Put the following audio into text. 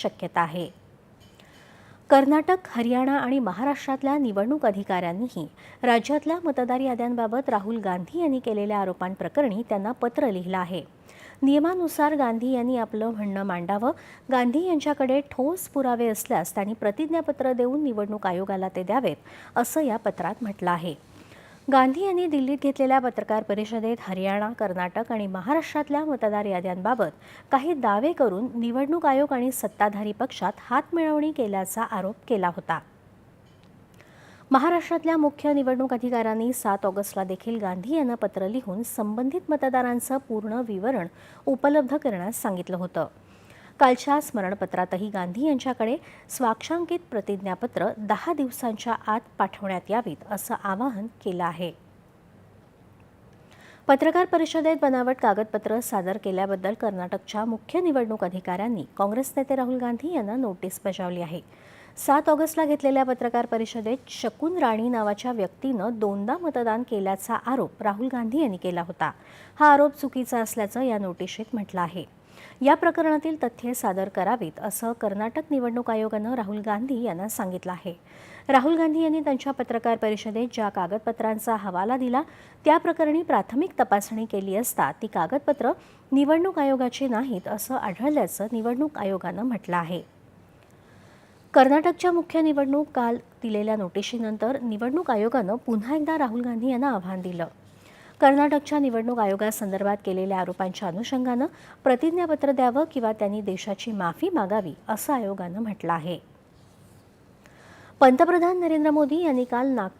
शक्यता आहे. कर्नाटक हरियाणा आणि महाराष्ट्रातल्या निवडणूक अधिकाऱ्यांनीही राज्यातल्या मतदार याद्यांबाबत राहुल गांधी यांनी केलेल्या आरोपांप्रकरणी त्यांना पत्र लिहिलं आहे. नियमानुसार गांधी यांनी आपलं म्हणणं मांडावं. गांधी यांच्याकडे ठोस पुरावे असल्यास त्यांनी प्रतिज्ञापत्र देऊन निवडणूक आयोगाला ते द्यावेत असं या पत्रात म्हटलं आहे. गांधी यांनी दिल्लीत घेतलेल्या पत्रकार परिषदेत हरियाणा कर्नाटक आणि महाराष्ट्रातल्या मतदार याद्यांबाबत काही दावे करून निवडणूक आयोग आणि सत्ताधारी पक्षात हातमिळवणी केल्याचा आरोप केला होता. महाराष्ट्रातल्या मुख्य निवडणूक अधिकाऱ्यांनी सात ऑगस्टला देखील गांधी यांना पत्र लिहून संबंधित मतदारांचं पूर्ण विवरण उपलब्ध करण्यास सांगितलं होतं. कालच्या स्मरणपत्रातही गांधी यांच्याकडे स्वाक्षांकित प्रतिज्ञापत्र दहा दिवसांच्या आत पाठवण्यात यावीत असं आवाहन केलं आहे. पत्रकार परिषदेत बनावट कागदपत्र सादर केल्याबद्दल कर्नाटकच्या मुख्य निवडणूक अधिकाऱ्यांनी काँग्रेस नेते राहुल गांधी यांना नोटीस बजावली आहे. सात ऑगस्टला घेतलेल्या पत्रकार परिषदेत शकून राणी नावाच्या व्यक्तीनं दोनदा मतदान केल्याचा आरोप राहुल गांधी यांनी केला होता. हा आरोप चुकीचा असल्याचं या नोटिशीत म्हटलं आहे. या प्रकरणातील तथ्ये सादर करावीत असं कर्नाटक निवडणूक आयोगानं राहुल गांधी यांना सांगितलं आहे. राहुल गांधी यांनी त्यांच्या पत्रकार परिषदेत ज्या कागदपत्रांचा हवाला दिला त्या प्रकरणी प्राथमिक तपासणी केली असता ती कागदपत्र निवडणूक आयोगाची नाहीत असं आढळल्याचं निवडणूक आयोगानं म्हटलं आहे. कर्नाटकच्या मुख्य निवडणूक काल दिलेल्या नोटिशीनंतर निवडणूक आयोगानं पुन्हा एकदा राहुल गांधी यांना आव्हान दिलं. कर्नाटकच्या निवडणूक आयोगासंदर्भात केलेल्या आरोपांच्या अनुषंगानं प्रतिज्ञापत्र द्यावं किंवा त्यांनी देशाची माफी मागावी असं आयोगानं म्हटलं आहे. पंतप्रधान नरेंद्र मोदी यांनी काल नागपूर